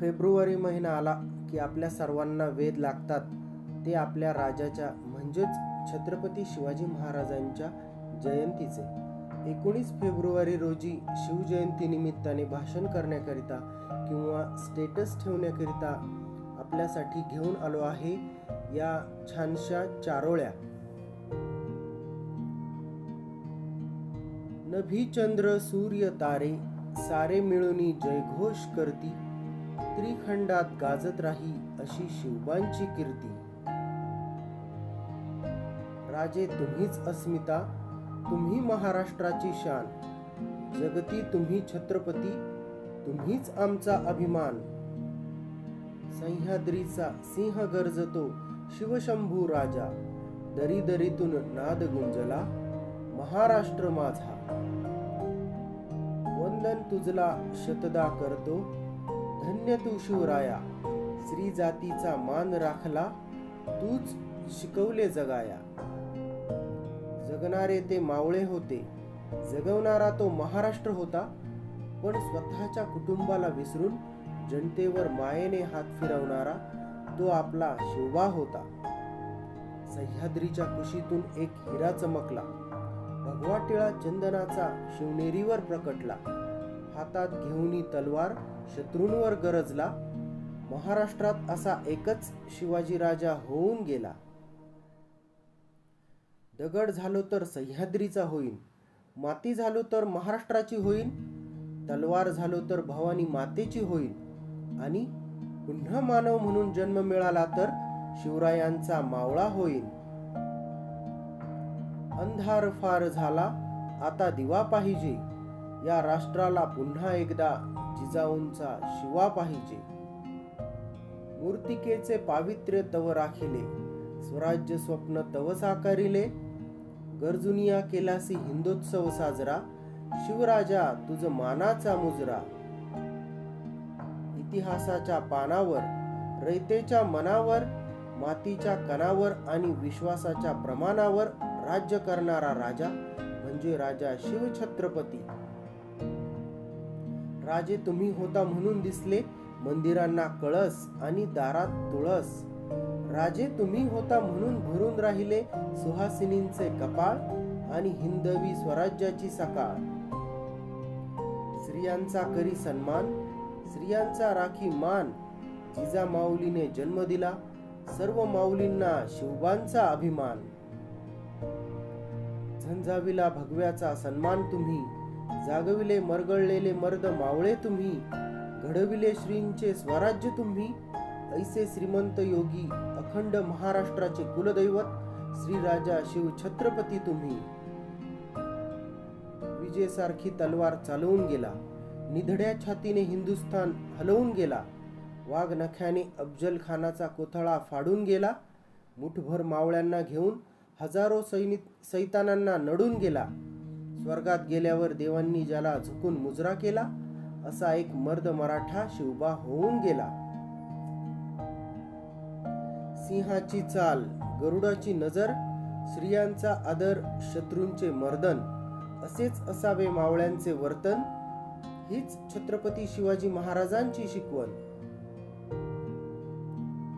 February महिना आला की आपल्या सर्वांना वेध लागतात. ते आपल्या राजाच्या म्हणजेच छत्रपती शिवाजी महाराजांच्या जयंतीचे. एकोणीस फेब्रुवारी रोजी शिवजयंती निमित्ताने भाषण करण्याकरिता किंवा स्टेटस ठेवण्याकरिता आपल्यासाठी घेऊन आलो आहे या छानशा चारोळ्या. नभी चंद्र सूर्य तारे सारे मिळूनी जयघोष करती. त्रिखंडात गाजत राही अशी शिवबांची कीर्ती. राजे तुम्हीच अस्मिता तुम्ही महाराष्ट्राची शान. जगती तुम्ही छत्रपती तुम्हीच आमचा अभिमान. सह्याद्रीचा सिंह गरजतो शिवशंभू राजा. दरी दरीतून नाद गुंजला महाराष्ट्र माझा. वंदन तुझला शतदा करतो धन्य तू शिवराया स्त्री जातीचा मान राखला तूच शिकवले जगाया. जगणारे ते मावळे होते जगवणारा तो महाराष्ट्र होता पण स्वतःच्या कुटुंबाला विसरून जनतेवर मायेने हात फिरवणारा तो आपला शिवबा होता. सह्याद्रीच्या कुशीतून एक हिरा चमकला भगवा टिळा चंदनाचा शिवनेरीवर प्रकटला. हातात घेऊनी तलवार शत्रूंवर गरजला महाराष्ट्रात असा एकच शिवाजी राजा होऊन गेला. दगड झालो तर सह्याद्रीचा होईन माती झालो तर महाराष्ट्राची होईन तलवार झालो तर भवानी मातेची होईन आणि पुन्हा मानव म्हणून जन्म मिळाला तर शिवरायांचा मावळा होईन. अंधार फार झाला आता दिवा पाहिजे. या राष्ट्राला पुन्हा एकदा जिजाऊंचा शिवा पाहिजे. मूर्तिकेचे पावित्र्य तव राखिले स्वराज्य स्वप्न तव साकारिले गरजुनिया केलासी हिंदोत्सव साजरा शिवराजा तुझ मानाचा मुजरा. इतिहासाच्या पानावर रयतेच्या मनावर मातीच्या कणावर आणि विश्वासाच्या प्रमाणावर राज्य करणारा राजा म्हणजे राजा शिवछत्रपती. राजे तुम्ही होता म्हणून दिसले मंदिरांना कळस आणि दारात तुळस. राजे तुम्ही होता म्हणून भरून राहिले सुहासिनींचे कपाळ आणि हिंदवी स्वराज्याची सकाळ. स्त्रियांचा करी सन्मान स्त्रियांचा राखी मान जिजा माऊलीने जन्म दिला सर्व माऊलींना शिवबांचा अभिमान. झंझावीला भगव्याचा सन्मान तुम्ही जागविले मरगळलेले मर्द मावळे तुम्ही घडविले श्रींचे स्वराज्य तुम्ही. ऐसे श्रीमंत योगी अखंड महाराष्ट्राचे कुलदैवत श्री राजा शिव छत्रपती तुम्ही. विजेसारखी तलवार चालवून गेला निधड्या छातीने हिंदुस्थान हलवून गेला वाघ नख्याने अफजल खानाचा कोथळा फाडून गेला मुठभर मावळ्यांना घेऊन हजारो सैनिक सैतानांना नडून गेला. स्वर्गात गेल्यावर देवांनी ज्याला झुकून मुजरा केला असा एक मर्द मराठा शिवबा होऊन गेला. सिंहाची चाल गरुडाची नजर स्त्रियांचा आदर शत्रूंचे मर्दन असेच असावे मावळ्यांचे वर्तन हीच छत्रपती शिवाजी महाराजांची शिकवण.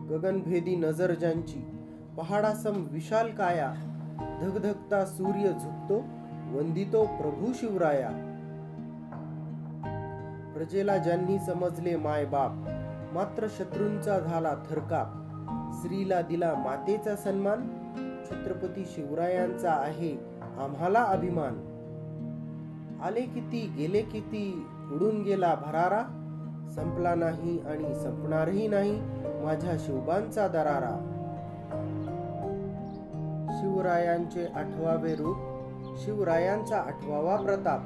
गगनभेदी नजर ज्यांची पहाडासम विशाल काया धगधगता सूर्य झुकतो वंदितो प्रभू शिवराया। प्रजेला ज्यांनी समजले माय बाप मात्र शत्रूंचा झाला थरकाप. स्त्रीला दिला मातेचा सन्मान छत्रपती शिवरायांचा आहे आम्हाला अभिमान. आले किती गेले किती उडून गेला भरारा. संपला नाही आणि संपणारही नाही माझ्या शिवबांचा दरारा. शिवरायांचे आठवावे रूप शिवरायांचा आठवावा प्रताप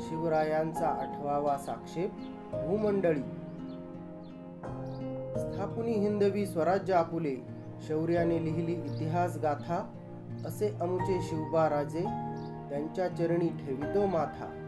शिवरायांचा आठवावा साक्षेप भूमंडळी. स्थापुनी हिंदवी स्वराज्य आपुले शौर्याने लिहिली इतिहास गाथा असे अमुचे शिवबा राजे त्यांच्या चरणी ठेवितो माथा.